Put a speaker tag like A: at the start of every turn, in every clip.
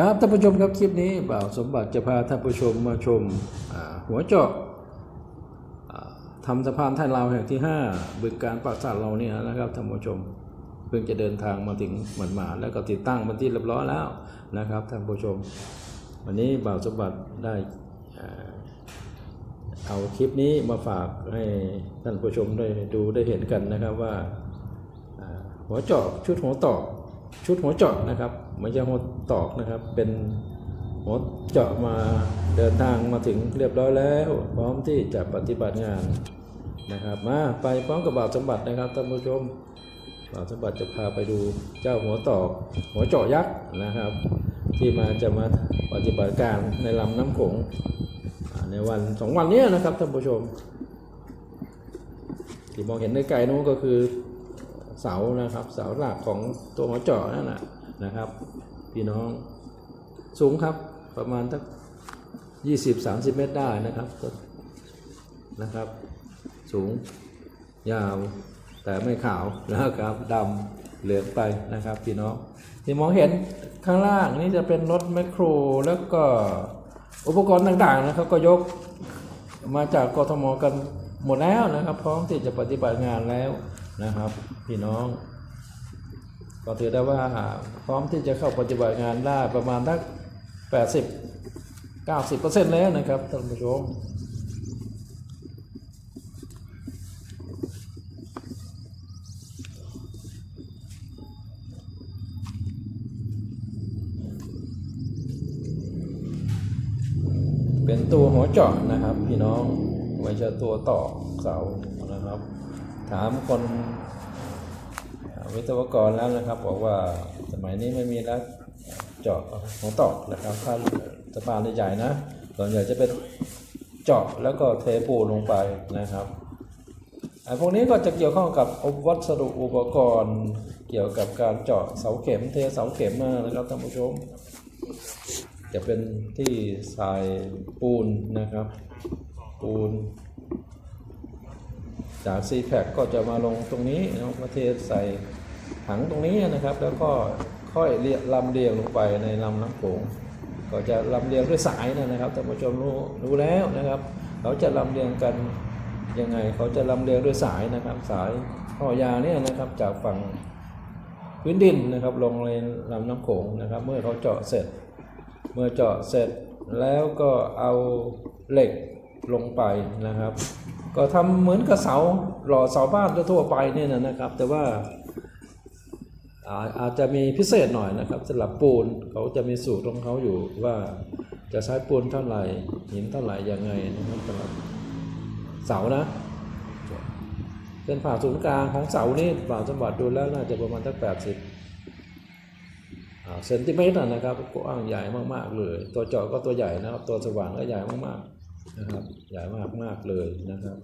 A: ครับท่านผู้ชมครับคลิปนี้บ่าวสมบัติจะพาท่านผู้ชมมาชมหัวเจาะทำสะพานไทยลาวแห่งที่ 5 บึงการปราสาทเราเนี่ยนะครับท่านผู้ชมเพิ่งจะเดินทางมาถึงหมันหมาแล้วก็ติดตั้งเป็นที่เรียบร้อยแล้วนะครับท่านผู้ชม วันนี้บ่าวสมบัติได้เอาคลิปนี้มาฝากให้ท่านผู้ชมได้ดูได้เห็นกันนะครับว่าอ่าหัวเจาะชุดหัวตอก ชุดหัวเจาะนะครับไม่ใช่หัวตอกนะครับ เป็นหัวเจาะมาเดินทางมาถึงเรียบร้อยแล้ว พร้อมที่จะปฏิบัติงานนะครับมาไปพร้อมกับบาวสมบัตินะครับท่านผู้ชมบาวสมบัติจะพาไปดูเจ้าหัวตอกหัวเจาะยักษ์นะครับ ที่มาจะมาปฏิบัติการในลำน้ำโขงในวันสองวันนี้นะครับท่านผู้ชมที่มองเห็นในไกลนู้นก็คือ เสานะครับ เสาหลักของตัวหัวเจาะนั่นแหละนะครับ พี่น้องสูงครับประมาณสัก20-30เมตรได้นะครับนะครับ สูงยาวแต่ไม่ขาวนะครับดำเหลืองไปนะครับพี่น้องที่มองเห็นข้างล่างนี่จะเป็นรถแมคโครแล้วก็อุปกรณ์ต่างๆนะครับก็ยกมาจากกทมกันหมดแล้วนะครับ พร้อมที่จะปฏิบัติงานแล้ว นะครับ พี่น้อง ก็ถือได้ว่าพร้อมที่จะเข้าปฏิบัติงานได้ประมาณทัก80 90%แล้วนะครับท่านผู้ชมเป็นตัวหัวเจาะนะครับ พี่น้องไม่ใช่ตัวต่อเสา ถามคนวิศวกรแล้วนะครับ บอกว่าสมัยนี้ไม่มีแล้วเจาะหัวตอกนะครับถ้าสะพานใหญ่ๆนะส่วนใหญ่จะเป็นเจาะแล้วก็เทปูลงไปนะครับไอ้พวกนี้ก็จะเกี่ยวข้องกับวัสดุอุปกรณ์ เกี่ยวกับการเจาะเสาเข็มเทเสาเข็มนะครับท่านผู้ชม จะเป็นที่ทรายปูนนะครับ ปูน จากซีแพคก็จะมาลงตรงนี้นะประเทศใส่ถังตรงนี้นะครับ แล้วก็ค่อยเรียลำเลียงลงไปในลำน้ำโขงก็จะลำเลียงด้วยสายนะครับท่านผู้ชมรู้รู้แล้วนะครับ เขาจะลำเลียงกันยังไง เขาจะลำเลียงด้วยสายนะครับ สายห่อยาเนี่ยนะครับจากฝั่งพื้นดินนะครับ ลงในลำน้ำโขงนะครับ เมื่อเขาเจาะเสร็จ เมื่อเจาะเสร็จแล้วก็เอาเหล็กลงไปนะครับ ก็ทำเหมือนกับเสาหล่อเสาบ้านทั่วไปเนี่ยนะครับ แต่ว่าอาจจะมีพิเศษหน่อยนะครับสำหรับปูนเขาจะมีสูตรของเขาอยู่ว่าจะใช้ปูนเท่าไหร่หินเท่าไหร่ยังไงนะครับสำหรับเสานะเส้นผ่าศูนย์กลางของเสานี่บ่าสมบัติดูแล้วน่าจะประมาณสักแปดสิบเซนติเมตรนะครับกว้างใหญ่มากๆเลย ตัวเจาะก็ตัวใหญ่นะครับ ตัวสว่านก็ใหญ่มากๆ นะครับใหญ่มากมากเลยนะครับ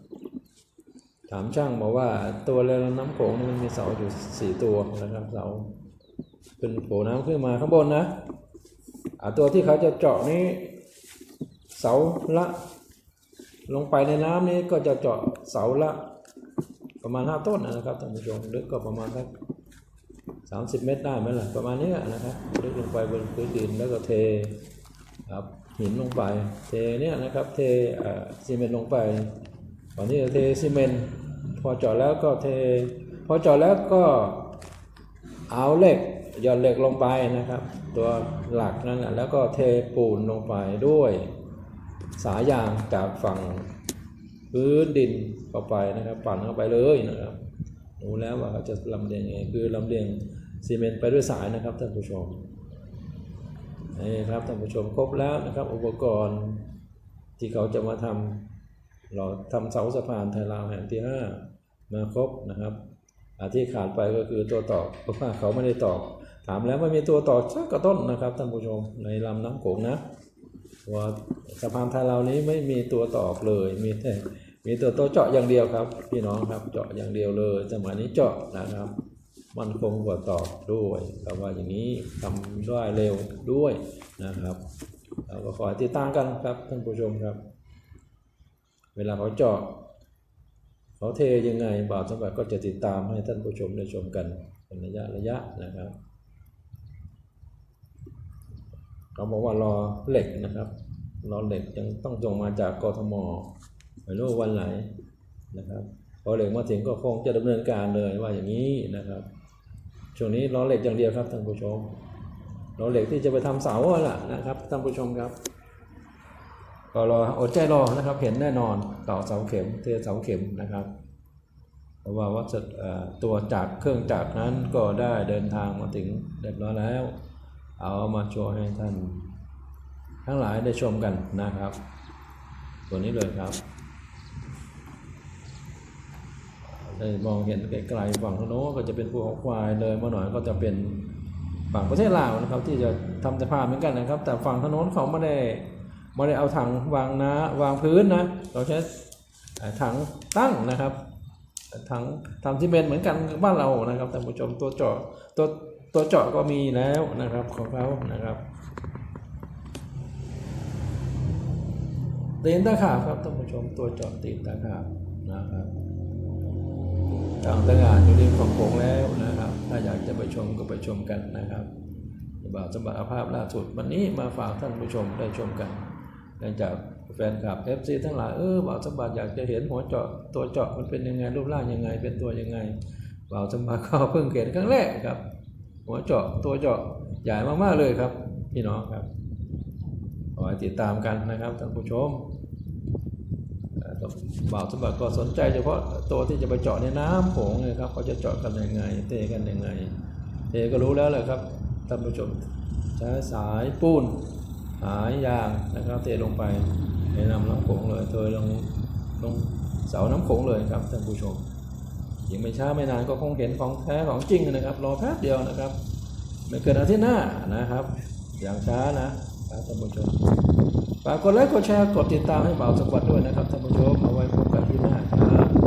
A: ถามช่างบอกว่าตัวเรือน้ำโขงนี่มันมีเสาอยู่สี่ตัวนะครับเสาเป็นโผล่น้ำขึ้นมาข้างบนนะอ่าตัวที่เขาจะเจาะนี้ เสาละลงไปในน้ำนี้ก็จะเจาะเสาละประมาณห้าต้นนะครับท่านผู้ชมลึกก็ประมาณสักสามสิบเมตรได้ไหมล่ะประมาณนี้นะครับลึกลงไปบนพื้นดินแล้วก็เทครับ หินลงไป เทเนี่ยนะครับ เทอ่อซีเมนต์ลงไปก่อนที่จะเทซีเมนต์พอเจาะแล้วก็เท พอเจาะแล้วก็เอาเหล็กหย่อนเหล็กลงไปนะครับ ตัวหลักนั่นแหละแล้วก็เทปูนลงไปด้วย สายยางจากฝั่งพื้นดินเข้าไปนะครับ ปั่นเข้าไปเลยนะครับรู้แล้วว่าเขาจะลำเลียงยังไงคือลำเลียงซีเมนต์ไปด้วยสายนะครับท่านผู้ชม นี่ครับท่านผู้ชมครบแล้วนะครับ อุปกรณ์ที่เขาจะมาทำเราทำเสาสะพานไทยลาวแห่งที่ห้ามาครบนะครับอที่ขาดไปก็คือตัวตอกเพราะว่าเขาไม่ได้ตอก ถามแล้วไม่มีตัวตอกสักกระต้นนะครับท่านผู้ชมในลำน้ำโขงนะว่าสะพานไทยลาวนี้ไม่มีตัวตอกเลยมีแต่มีตัวโตเจาะอย่างเดียวครับ พี่น้องครับเจาะอย่างเดียวเลยสมัยนี้เจาะนะครับ มันคงกว่าตอกด้วยแต่ว่าอย่างนี้ทำได้เร็วด้วยนะครับเราก็ขอติดตามกันครับท่านผู้ชมครับ เวลาเขาเจาะเขาเทยังไงบาวสมบัติก็จะติดตามให้ท่านผู้ชมได้ชมกันเป็นระยะระยะนะครับเขาบอกว่ารอเหล็กนะครับ รอเหล็กยังต้องส่งมาจากกทมไม่รู้วันไหนนะครับพอเหล็กมาถึงก็คงจะดำเนินการเลยว่าอย่างนี้นะครับ ช่วงนี้รอเหล็กอย่างเดียวครับท่านผู้ชมรอเหล็กที่จะไปทำเสาอะล่ะนะครับท่านผู้ชมครับ ก็รออดใจรอนะครับ เห็นแน่นอนต่อเสาเข็มเทเสาเข็มนะครับเพราะว่าวัสดุตัวจักเครื่องจักรนั้นก็ได้เดินทางมาถึงเรียบร้อยแล้ว เอามาโชว์ให้ท่าน ทั้งหลายได้ชมกันนะครับ ตัวนี้เลยครับ ได้ มองเห็นไกลๆฝั่งโน้นก็จะเป็นภูเขาควายเลยมาหน่อยก็จะเป็นฝั่งประเทศลาวนะครับ ที่จะทำสะพานเหมือนกันนะครับ แต่ฝั่งถนนเขาไม่ได้ไม่ได้เอาถังวางนะวางพื้นนะเราใช้ถังตั้งนะครับถังทำซีเมนต์เหมือนกันบ้านเรานะครับท่านผู้ชมตัวเจาะตัวตัวเจาะก็มีแล้วนะครับของเขานะครับตีนตะขาบครับท่านผู้ชมตัวเจาะตีนตะขาบนะครับ ทางตะงานอยู่ริมของโขงแล้วนะครับ ถ้าอยากจะไปชมก็ไปชมกันนะครับบ่าวสมบัติภาพล่าสุดวันนี้มาฝากท่านผู้ชมได้ชมกันเนื่องจากแฟนคลับ FC ทั้งหลายเออบ่าวสมบัติอยากจะเห็นหัวเจาะตัวเจาะมันเป็นยังไงรูปร่างยังไง เป็นตัวยังไงบ่าวสมบัติก็เพิ่งเห็นครั้งแรกครับ หัวเจาะตัวเจาะใหญ่มากๆเลยครับ พี่น้องครับขอติดตามกันนะครับท่านผู้ชม บ่าวสมบัติก็สนใจเฉพาะตัวที่จะไปเจาะในน้ำโขงเลยครับเขาจะเจาะกันยังไงเทกันยังไงเทก็รู้แล้วแหละครับท่านผู้ชมใช้สายปูนหายยางนะครับเทลงไปในน้ำน้ำโขงเลยเทลงลงเสาน้ำโขงเลยครับท่านผู้ชมยังไม่ช้าไม่นานก็คงเห็นของแท้ของจริงนะครับ รอแป๊บเดียวนะครับ ไม่เกินอาทิตย์หน้านะครับ อย่างช้านะครับท่านผู้ชม ฝากกดไลค์กดแชร์กดติดตามให้เบ่าสกวัดด้วยนะครับท่านผู้ชมเอาไว้พบกันที่หน้าครับ